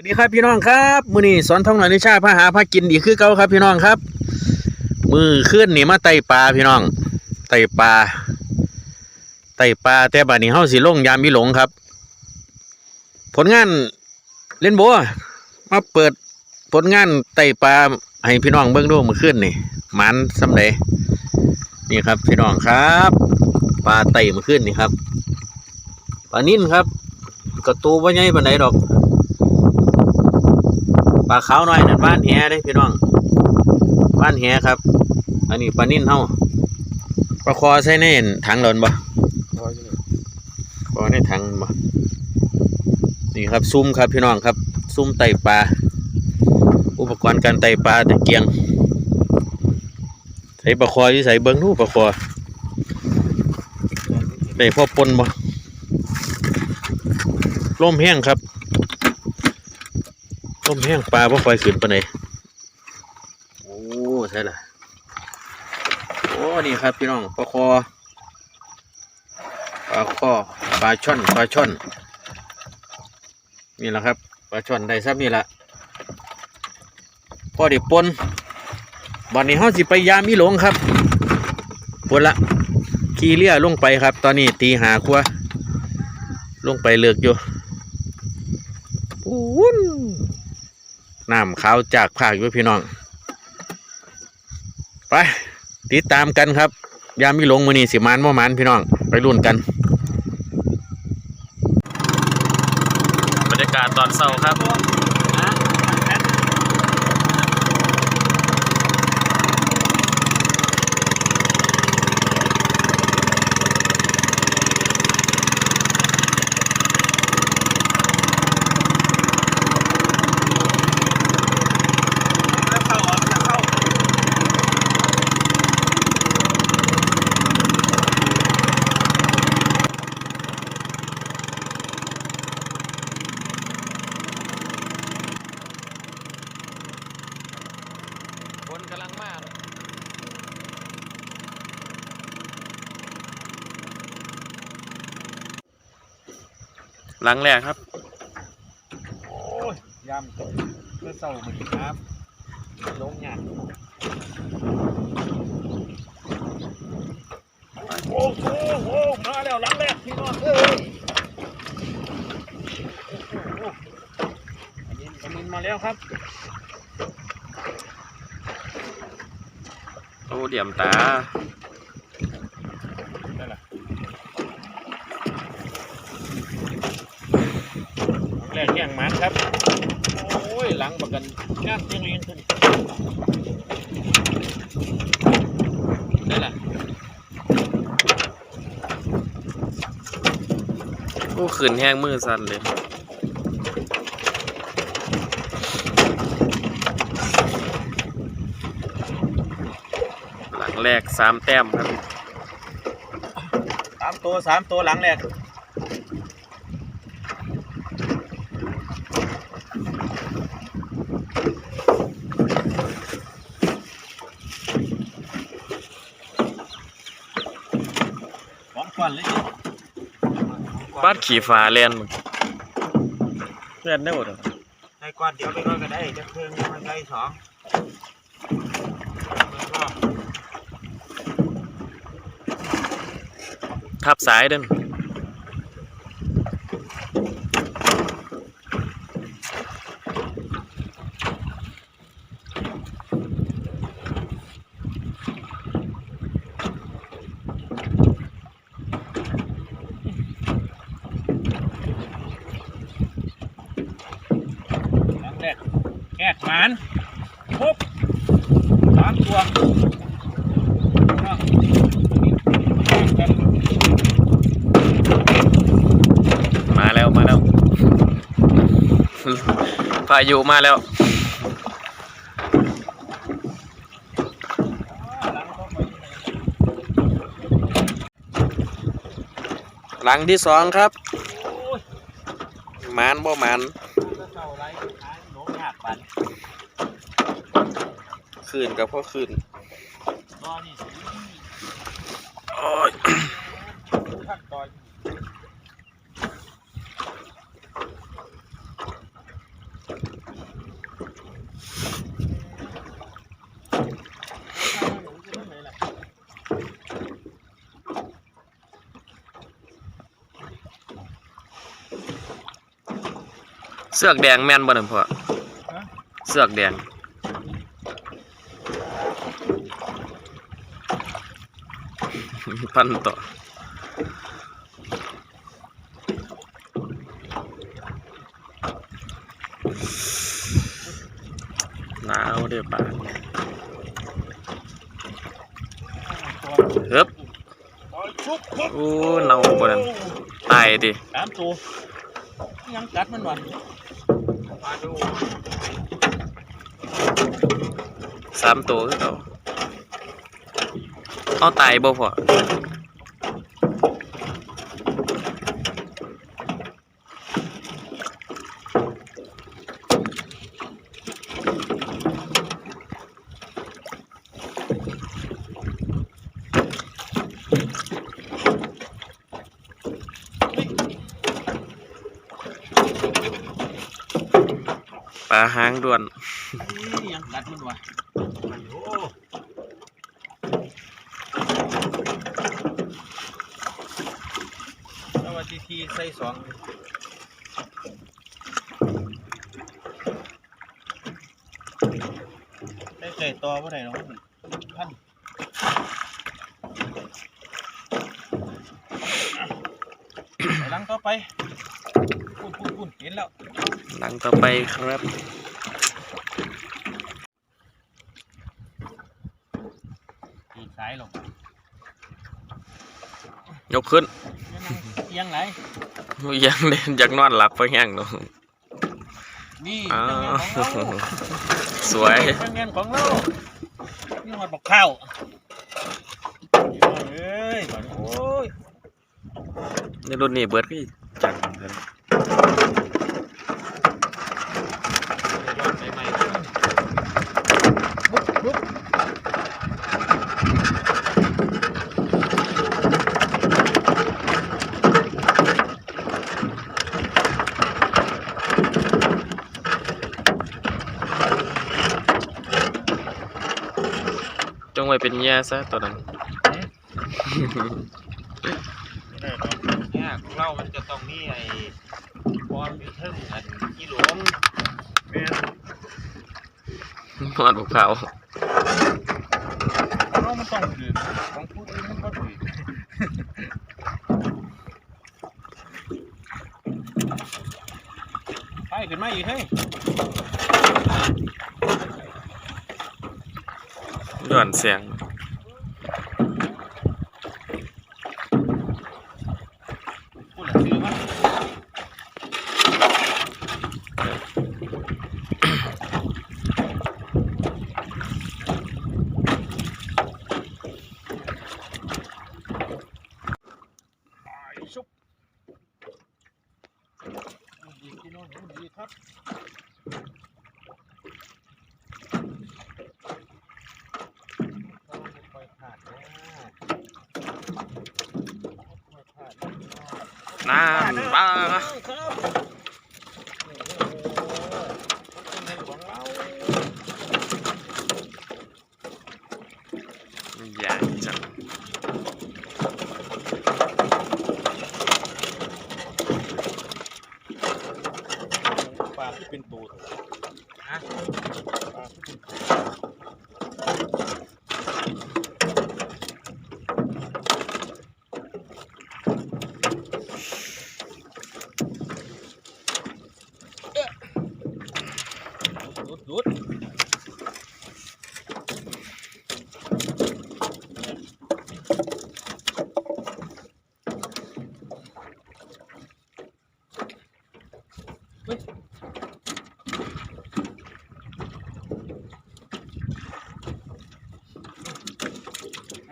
วัสดีครับพี่น้องครับมือนี้สอนท่องหน่อยนิชาพาหาพากินอีกคือเก่าครับพี่น้องครับ มือขึ้นนี่มาไต่ปลาพี่น้อง ไต่ปลาไต่ปลาแต่บัดนี้เฮาสิลงยามมีหลงครับ ผลงานเล่นโบว์มาเปิดผลงานไต่ปลาให้พี่น้องเบิ่งดูมือขึ้นนี่หมันสำใดนี่ครับพี่น้องครับปลาไต่มือขึ้นนี่ครับปลานิ่นครับกระตูบ่ใหญ่ปานใดดอก ปลาขาวน้อยนั่นบ้านแหเด้พี่น้องบ้านแหครับ อันนี้ปลานิ่นเฮาปลาคอใส่ในถังหล่นบ่คอในถังบ่นี่ครับซุ้มครับพี่น้องครับ ซุ้มไต่ปลาอุปกรณ์การไต่ปลาตะเกียงใส่ปลาคอที่ใส่เบิ้งนู่ปลาคอได้พ่อปนบ่ล่มแห้งครับ ต้มแห้งปลาพ่อไฟขึ้นปะไหนโอ้ใช่ล่ะโอ้นี่ครับพี่น้องปลาคอปลาคอปลาช่อนปลาช่อนนี่แหละครับปลาช่อนได้ซับนี่แหละพ่อเด็กปนวันนี้เฮาสิไปยามิหลงครับปนละขี่เรือลงไปครับ ตอนนี้ตีหาครัวลงไปเลือกอยู่อู้น น้ำขาวจากภาคอยู่พี่น้อง ไป ติดตามกันครับ ยามมีหลงมือนีสิมานบ่มานพี่น้อง ไปรุ่นกัน บรรยากาศตอนเช้าครับ หลังแรกครับ โอ้ยยำเพื่อเศร้ามือครับลงเนี่ยโอ้โหโอ้โหมาแล้วหลังแรกพี่น้องเอ้ยโอ้โหอันนี้อันนี้มาแล้วครับโอ้เดี่ยมตา นั่นแหละหลังแรกแย่งหมัน ครับ โอ้ย หลังประกันงานยังเรียนขึ้นได้ละโอ้ขืนแห้งมือสั่นเลยหลังแรกสามแต้มครับสามตัวสามตัวหลังแรก ของควันเลยบ้านขี่ฟ้าเล่นเล่นได้หมดเหรอในก้อนเดียวไปก้อนก็ได้จะเครื่องมันได้สองแล้วก็ทับสายเดินหลังแรกแกกหมานปุ๊บสามตัวอ้าวกันมาแล้วมาแล้วพายุมาแล้วหลังที่สองครับโอ้ยหมานบ่หมาน คืนกับพ่อคืนเสือกแดงแม่นบ่นั่นพ่อเสือกแดง พันต่อหนาวเด้อป่าตัวเฮ้บปล่อยชุบชุบโอ้เนาบ่นั่นตายดิสามตัวยังกัดมันวะมาดูสามตัวคือเอา เอาตายบ่พอปลาหางด่วนนี่ยังกัดมันวะ สวัสดีทีใส่สองได้ไก่ต่อเมื่อไหร่น้องพันไปหลังต่อไปปุ่นปุ่นปุ่นเห็นแล้วหลังต่อไปครับตีซ้ายลง ยกขึ้นเอี ยังไหนยังเล่นอยากนอนหลับไปแห้งเนาะนี่อ้าเจ้าเงินของเราสวยเจ้าเงินของเรานี่มาบอกข้าวเอ้ยโอ้ยในรุ่นนี้เบิร์ดก็จังกัน ย้อนไปใหม่บุ๊บบุ๊บ จงไว้เป็นเหยี่ยซะตัวนั้นเนี่ยของเรามันจะต้องมีไอ้บอลอยู่เทึ่งอันที่หลวงแม่นนอนบุกเผาเรามันต้องถือของผู้อื่นมันก็ถือไปขึ้นมาอีกเฮ้ย ย้อนเสียงพูดหลังซื้อมาไปชุบดีพี่น้องดีครับต้องไปขาดนะค่อยขาดนะ นั่นปลา ครับโอ้โหเป็นเงินของเรา ใหญ่จัง ปลาที่ เป็นตัวเถอะฮะปลาที่เป็นตัวดูดดูด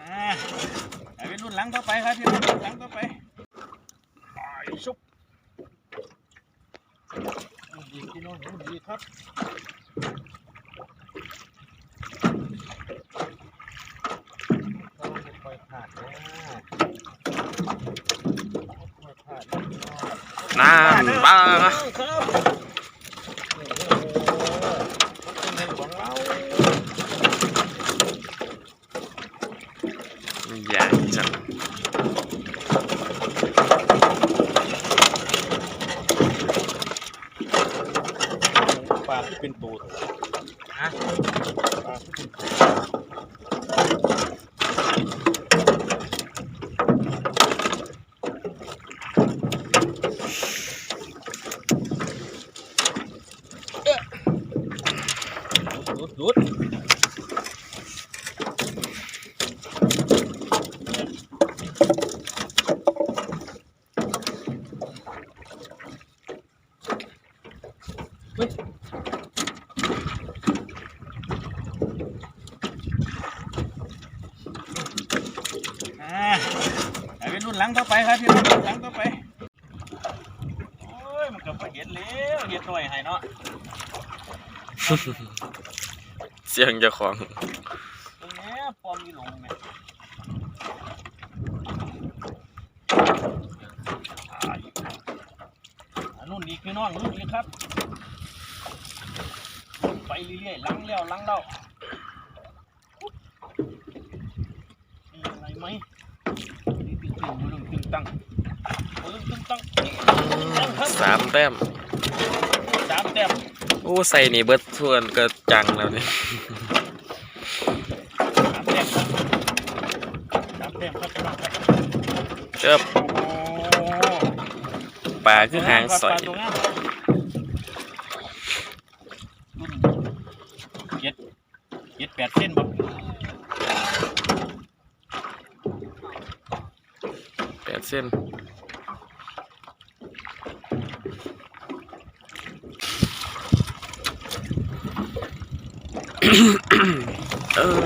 อ่าไปเป็นรุ่น หลังต่อไปครับพี่น้องหลังต่อไปไปชุบดีพี่น้องดีครับ Yeah. ให้เนาะเสียงเจ้าของตรงนี้ปอมมีหลงเนี่ยอ่าอันนู่นอีกพี่น้องนู่นอีกครับ ไปเรื่อยๆหลังแล้วหลังแล้วมีอะไรไหมนี่ตึงตึงๆตึงตึงตังตึงตึงตังครับสามแต้มสามแต้ม โอ้ใส่นี่เบิดทวนก็จังแล้วนี่สามแต้มสามแต้มครับพี่น้องครับเจ้าโอ้ปลาคือหางสอยปลตัวงามรุ่นเจ็ดเจ็ดแปดเส้นบ่แปดเส้น เออ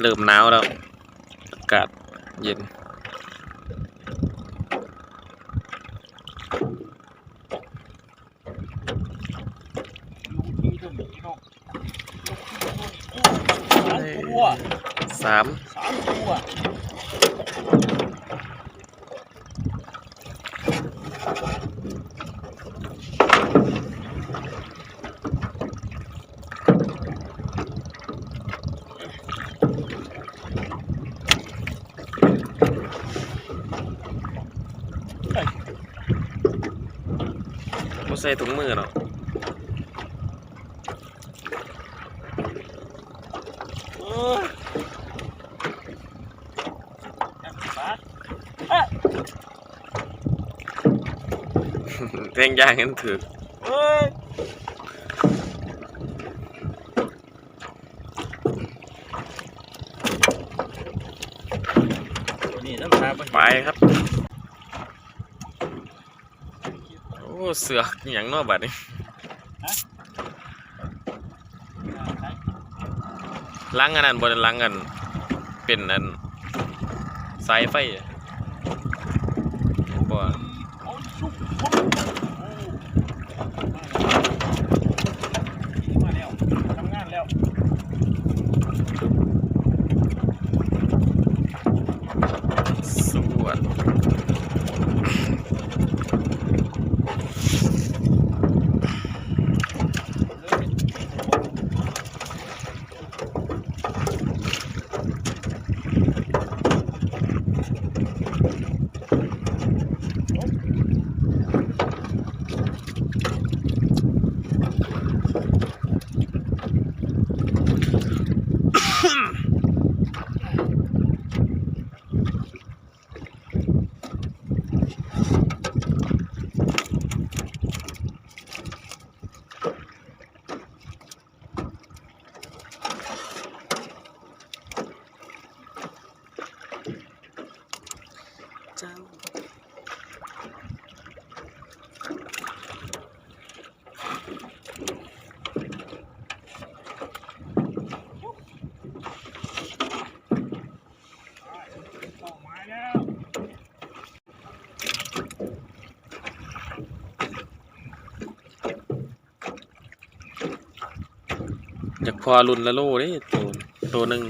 เริ่มหนาวแล้ว อากาศเย็น สามสามตัว ใส่ถุงมือหรอกเออจับปลาเอ้ยแทงย่างกันถือเอ้ยนี่น้ำชาบ่ไปครับ โอ้ เสือกอหย่างเนอกบัดนี้ล้างอันนั้นบนล้างกัน เป็นอันสายไฟอะบ่ โอ้ยชุบโอ้มาแล้วทำงานแล้ว สวด เจ้าเข้ากพอรุนละโลเด้ตัวตัวหนึ่ง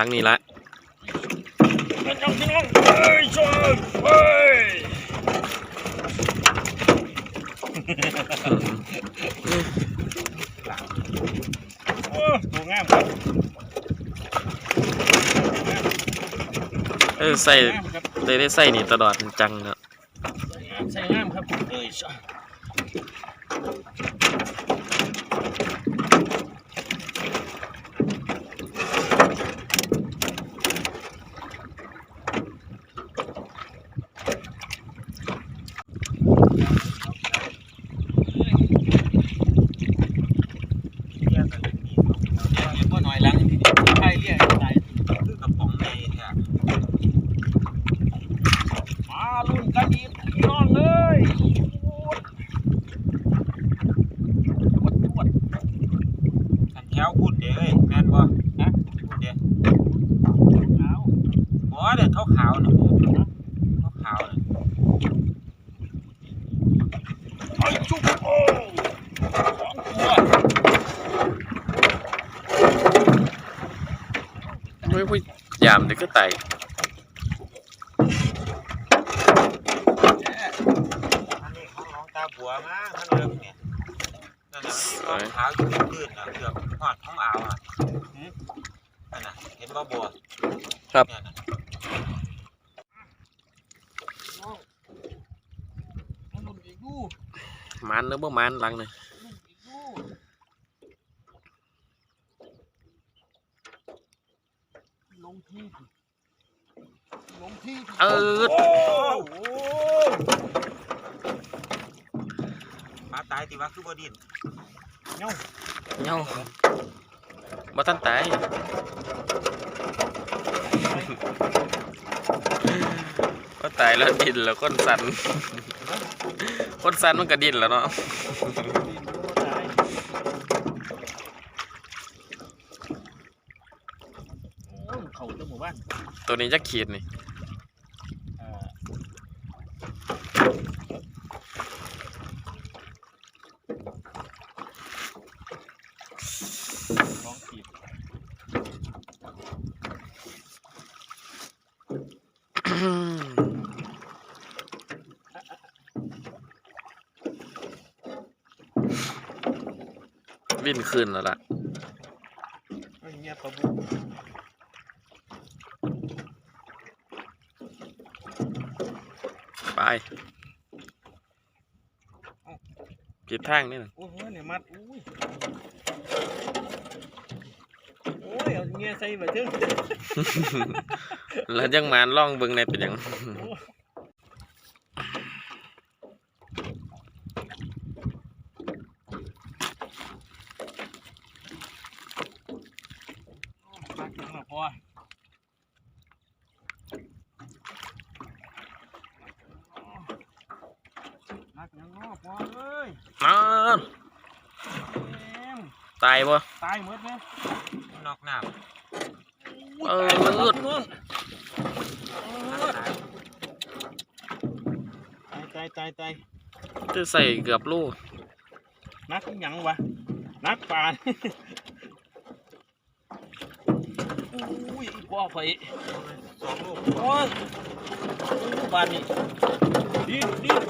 ลังนี่ละเป็นน้องพี่น้องเฮ้ยชนเฮ้ยโอ้ตัวงามครับเออใส่งามครับได้ได้ใส่นี่ตลอดจังเนาะใส่งามครับเอ้ยชะเรียกกันนี่เรียกว่าหน่อยหลังใครเรียกอะไรคือกระป๋องในเนี่ย มาลุ้นกันอีกพี่น้องเอ้ยปวดปวด ขันแถวพูดเด้อแม่นบ่ ฮะ พูดเด้อ เอา บ่เด้อขาวขาวๆน่ะขาวขาวๆน่ะ ไอ้ชุบโอ้สองตัว ไม่พูดยามเด็กก็ไต่ อันนี้ของน้องตาบัวมามันเลิกเนี่ยนั่นน่ะมันมีขาวอยู่ตื้นๆน่ะเกือบฮอดของอ่าวอะหืมนั่นน่ะเห็นบ่บัวเนี่ยน่ะ มัน ลุ้นอีกดูมันหรือบ่มันหลังเลย ลุ้นอีกดูลงที่ลงที่ เออโอ้โหปลาตายติว่าคือบ่ดิ้นเนาะเงาบ่ทันตายก็ตายแล้วดินแล้วคนสันคนสันมันก็ดินแล้วเนาะโอ้ยเขาจะหมู่บ้านตัวนี้จะขีดนี่ เอ่อสองขีด วิ่นขึ้นแล้วล่ะเอ้ยเงียบปะบุไปผิดทางนี่นะโอ้โหเนี่ยมัดอุ้ยโอ้ยเอาเงียใส่มาถึงแล้วยังมานล่องเบิ่งในเป็นหยัง โอ้ปักถึงแล้วพอนักยังงอพอเอ้ย อ้าว แม่ง ตายบ่ ตายหมดไหม นอกน้ำ อุ้ย เออ ตายหมดแล้วพี่น้อง ตายตายตายตายตายจะใส่เกือบโลูนักอีหยังวะนักป่าอุ้ยอีพ่อไฟสองลูกโอ้ยอู้บานนี่ดินดิน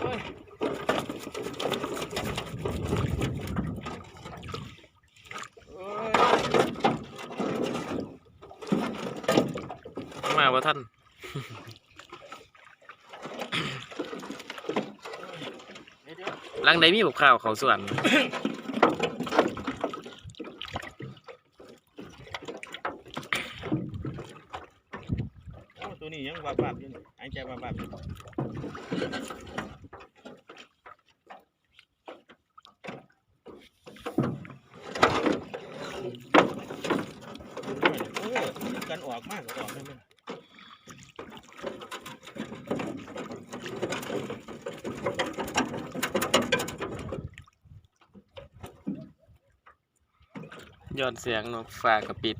โอ้ยโอ้ย มาว่าท่าน เดี๋ยวเดี๋ยว หลัง ใดมีบุกข้าวเขาสวนโอ้ตัวนี้ยังบาบาบอยู่นี่หายใจบาบาบอยู่โอ้ยกันออกมากก็ออกนั่นเลย ยอดเสียงนกฟ้ากระปิด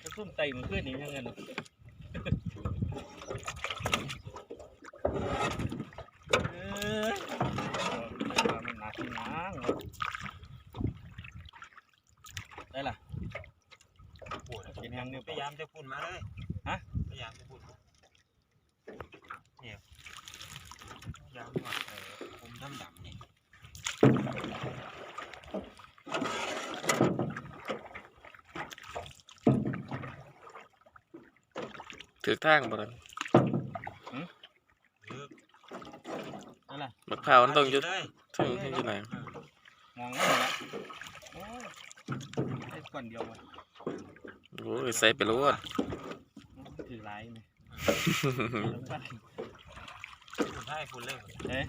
ถ้าซุ่มไตมันขึ้นนี่ยังไงเออ ยามจะพุ่นมาเลย ฮะ พยายามจะพุ่นเนี่ยพยายามหนวดเออผมดำดำๆนี่ ถือทางบ่ล่ะหรือนั่นแหละบักพร้าวมันต้องอยู่เลยถึงที่ไหนมองว่าละโอ้ยไอ้ก่อนเดียววะโอ้ยใส่ไปรวดถือลายไหมพุ่นให้พุ่นเลยเอ๊ะ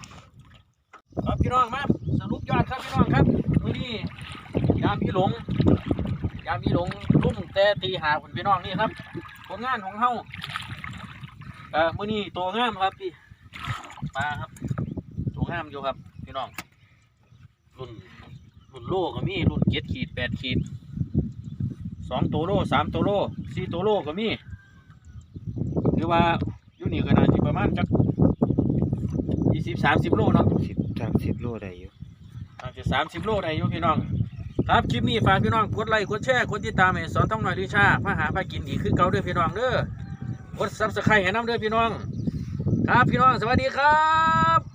ครับพี่น้องมาสรุปยอดครับพี่น้องครับมื้อนี้ยามพี่หลงยามพี่หลงรุ่มแต่ตีหาผลพี่น้องนี่ครับผลงานของเฮา เอ่อมื้อนี้ตัวงามครับพี่ปลาครับตัวงามอยู่ครับพี่น้องรุ่นรุ่นโลก็มีรุ่นเจ็ดขีดแปดขีดสองตัวโลสามตัวโลสี่ตัวโลก็มีหรือว่าอยู่นี่ก็น่าจะประมาณจักยี่สิบสามสิบโลเนาะสิบสามสิบโลได้อยู่อาจจะสามสิบโลได้อยู่พี่น้อง ครับคลิปนี้ฝากพี่น้องกดไลค์กดแชร์กดติดตามให้สอนต้องหน่อยดิชาพาหาพากินอีกคือเก่าเด้อพี่น้องเด้อ กดซับสไครต์ให้น้ำเด้อพี่น้อง ครับพี่น้องสวัสดีครับ